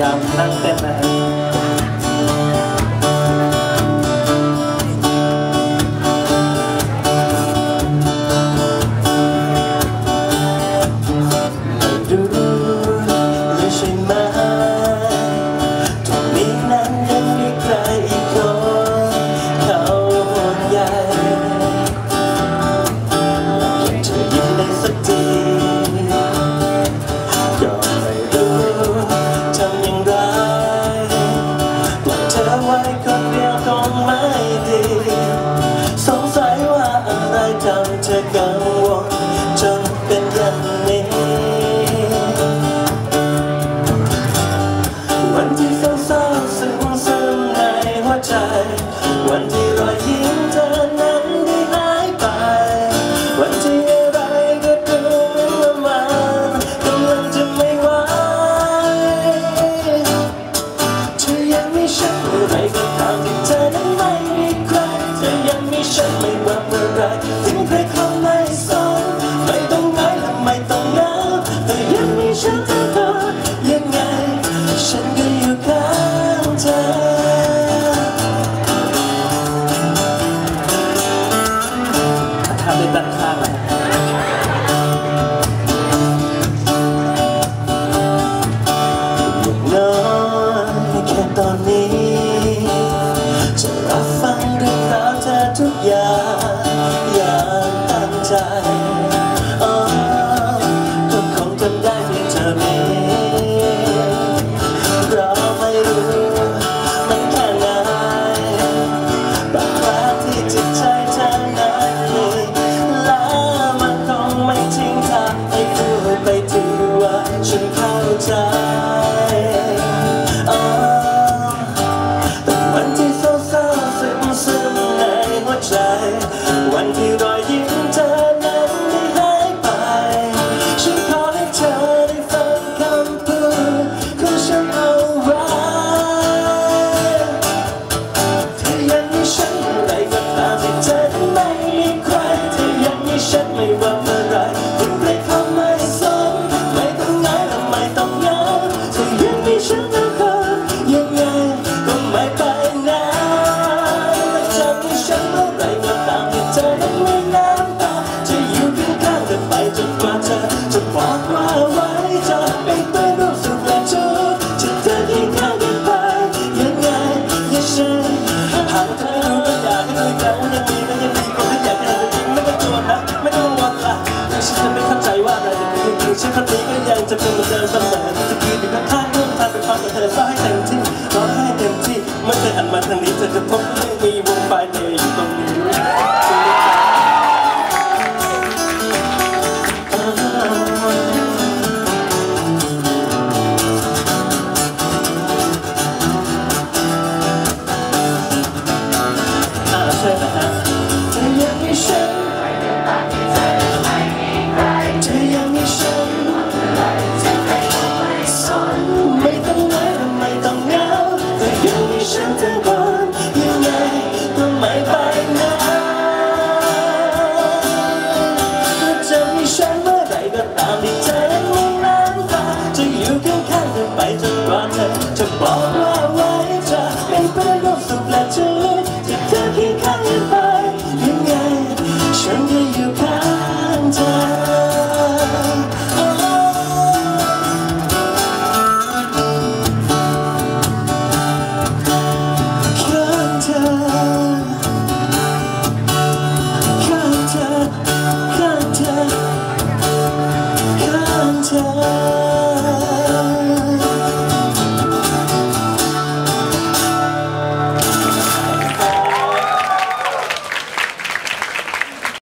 ยามนั่งเต้นนะ ใจ วันที่รอยยิ้มเธอนั้นได้หายไป วันที่อะไรก็ดูเป็นละมันกำลังจะไม่ไหวเธอยังมีฉันอะไรก็ตามที่เธอนั้นไม่มีใครเธอยังมีฉันไม่ไหว ทุก็คงจำได้เพียเธอเองเราไม่รู้ ฟ้าให้เต็มที่ร้องให้เต็มที่ไม่เคยหันมาทางนี้จะจะพบไม่มีวงไฟเดีย to borrow